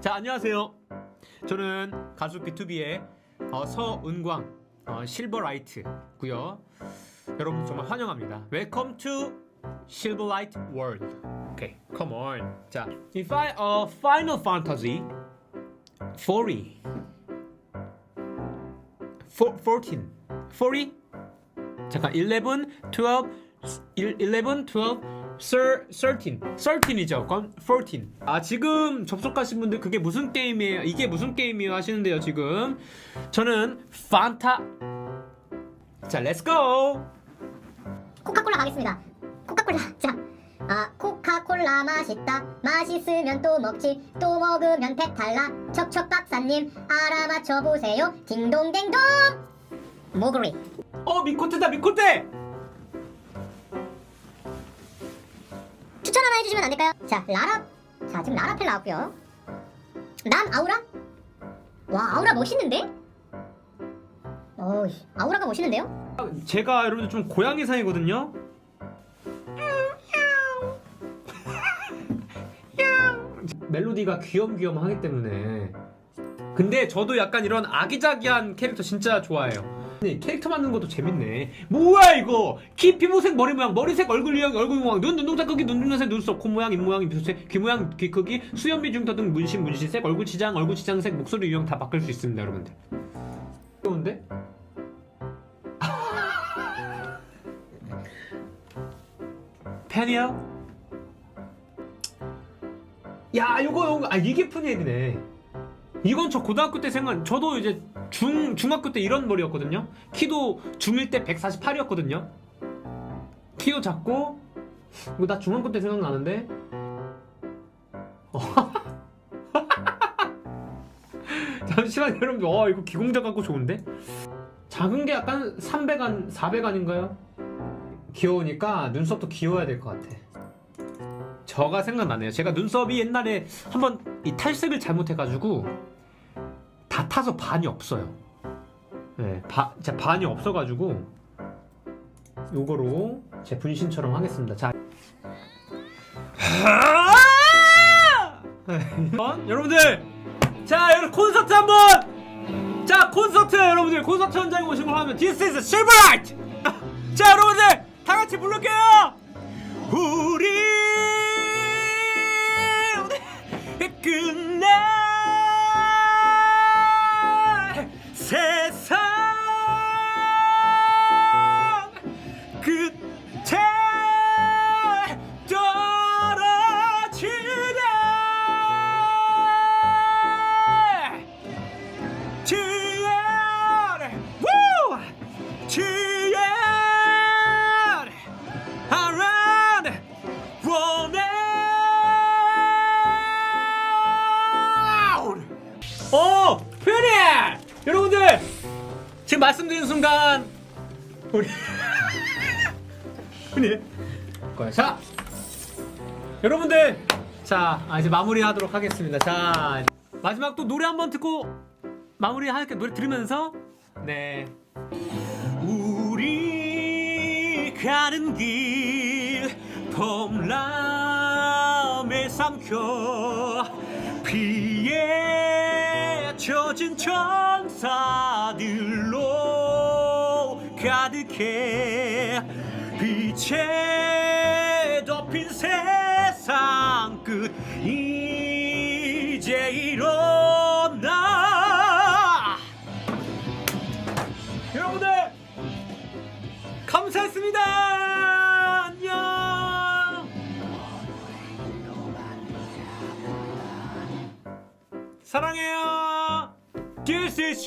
자 안녕하세요. 저는 가수 B2B의 어, 서은광 어, 실버라이트고요. 여러분 정말 환영합니다. To Silverlight World. Okay, come on. 자, if I uh, Final Fantasy 40, Four- 14, 40. 잠깐 11, 12, 11, 12, Sir, 13, 13이죠. 그럼 14. 아 지금 접속하신 분들 그게 무슨 게임이에요? 이게 무슨 게임이에요? 하시는데요 지금. 저는 판타. 자, 렛츠 고. 코카콜라 가겠습니다. 코카콜라. 자. 아, 코카콜라 맛있다. 맛있으면 또 먹지. 또 먹으면 배탈 나. 척척 박사님, 알아맞혀 보세요. 딩동댕동. 모그리. 어 미코테다 미코테. 해주시면 안 될까요? 자, 라라. 자, 지금 라라펠 나왔고요. 남 아우라. 와, 아우라 멋있는데? 어이, 아우라가 멋있는데요? 제가 여러분들 좀 고양이상이거든요. 멜로디가 귀염귀염하기 때문에 근데 저도 약간 이런 아기자기한 캐릭터 진짜 좋아해요. 근데 캐릭터 만드는 것도 재밌네. 뭐야 이거? 키 피부색 머리 모양 머리색 얼굴 유형 얼굴 모양 눈 눈동자 크기 눈 눈색 눈썹 코 모양 입 모양 입술 귀 모양 귀 크기 수염 비중 등 문신 문신색 얼굴 치장 얼굴 치장색 목소리 유형 다 바꿀 수 있습니다 여러분들. 좋은데? 팬이요? 야, 요거, 요거, 아, 이게 푸니엘이네. 이건 저 고등학교 때 생각, 저도 이제 중, 중학교 때 이런 머리였거든요. 키도 중1 때 148이었거든요. 키도 작고, 이거 나 중학교 때 생각나는데. 어. 잠시만, 여러분들, 어, 이거 기공자 같고 좋은데? 작은 게 약간 300안, 400안인가요? 귀여우니까 눈썹도 귀여워야 될 것 같아. 저가 생각나네요. 제가 눈썹이 옛날에 한번 이 탈색을 잘못해가지고 다 타서 반이 없어요. 네, 바, 진짜 반이 없어가지고 요거로 제 분신처럼 하겠습니다. 자, 어? 여러분들, 자, 여러분 콘서트 한번. 자, 콘서트 여러분들 콘서트 현장에 오신 걸 하면 This is Silverlight. 자, 여러분들 다 같이 부를게요. 우리 지엘 around 원에 어 표현이! 여러분들 지금 말씀드린 순간 우리 거야. 자 여러분들 자 아, 이제 마무리하도록 하겠습니다. 자 마지막 또 노래 한번 듣고 마무리할게 노래 들으면서 네 우리 가는 길 봄람에 삼켜 피에 젖은 천사들로 가득해 빛에 덮인 세상 끝. 이제 일어 사랑해요. This is